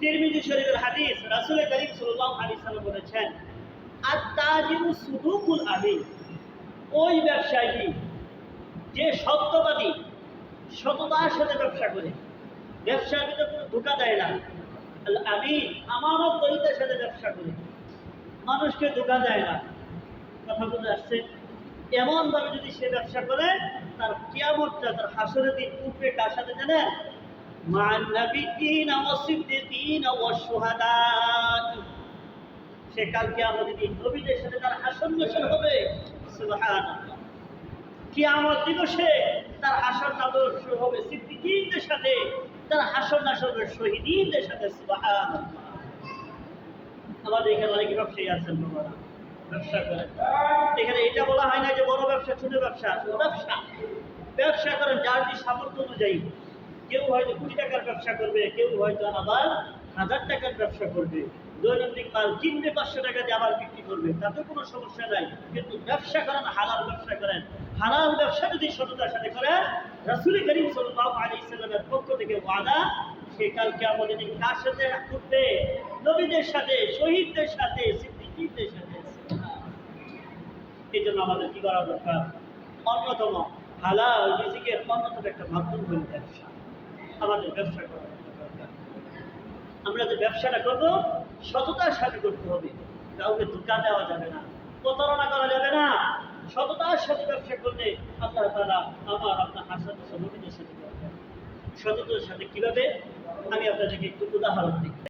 তিরমিজি শরীফের হাদিস রাসূল করিম সাল্লাল্লাহু আলাইহি বলেছেন আত-তাজিরু সুদুকুল ওই ব্যবসায়ী যে সত্যবাদী, সততার সাথে ব্যবসা করে কোনো ধোকা দেয় না। আমিন, আমানত দরিদ্রের সাথে ব্যবসা করে। মানুষকে ধোকা দেয় না। কথা বলে আসছে, এমনভাবে যদি সে ব্যবসা করে, তার কিয়ামতটা, তার হাসরের দিন উঠবে কার সাথে জানেন? مع النبيين والصديقين والشهداء সে কাল কিয়ামতের দিন নবীদের সাথে তার হাসন নাসর হবে সুবহানাল্লাহ কিয়ামত দিবসে তার হাসন নাসর শুরু হবে সিদ্দিকীনদের সাথে তার হাসন নাসর হবে শহীদীনদের সাথে সুবহানাল্লাহ আমাদের এখানে অনেক ব্যবসায়ী আছেন বাবারা ব্যবসা করেন এখানে এটা বলা হয় না যে বড় ব্যবসা ছোট ব্যবসা ব্যবসা ব্যবসা করেন যার যে সামর্থ্য অনুযায়ী কেউ হয়তো কুড়ি টাকার ব্যবসা করবে, কেউ হয়তো আবার হাজার টাকার ব্যবসা করবে। দৈনন্দিন মাল কিনবে পাঁচশো টাকা দিয়ে আবার বিক্রি করবে, তাতে কোনো সমস্যা নাই। কিন্তু ব্যবসা করেন, হালাল ব্যবসা করেন। হালাল ব্যবসা যদি সততার সাথে করেন, রাসুল করিম সাল্লাল্লাহু আলাইহি সাল্লামের পক্ষ থেকে ওয়াদা, সে কালকে আমাদের কার সাথে করবে? নবীদের সাথে, শহীদদের সাথে, সিদ্দিকীদের সাথে। এই জন্য আমাদের কি করা দরকার? অন্যতম, হালাল নিজেকে অন্যতম একটা মাধ্যম হল ব্যবসা। আমাদের ব্যবসা করা আমরা যে ব্যবসাটা করব সততার সাথে করতে হবে। কাউকে ধোকা দেওয়া যাবে না, প্রতারণা করা যাবে না। সততার সাথে ব্যবসা করলে আল্লাহ তারা আমার, আপনার হাসাতে নবীদের সাথে সততার সাথে কীভাবে? আমি আপনাদেরকে একটু উদাহরণ দিই।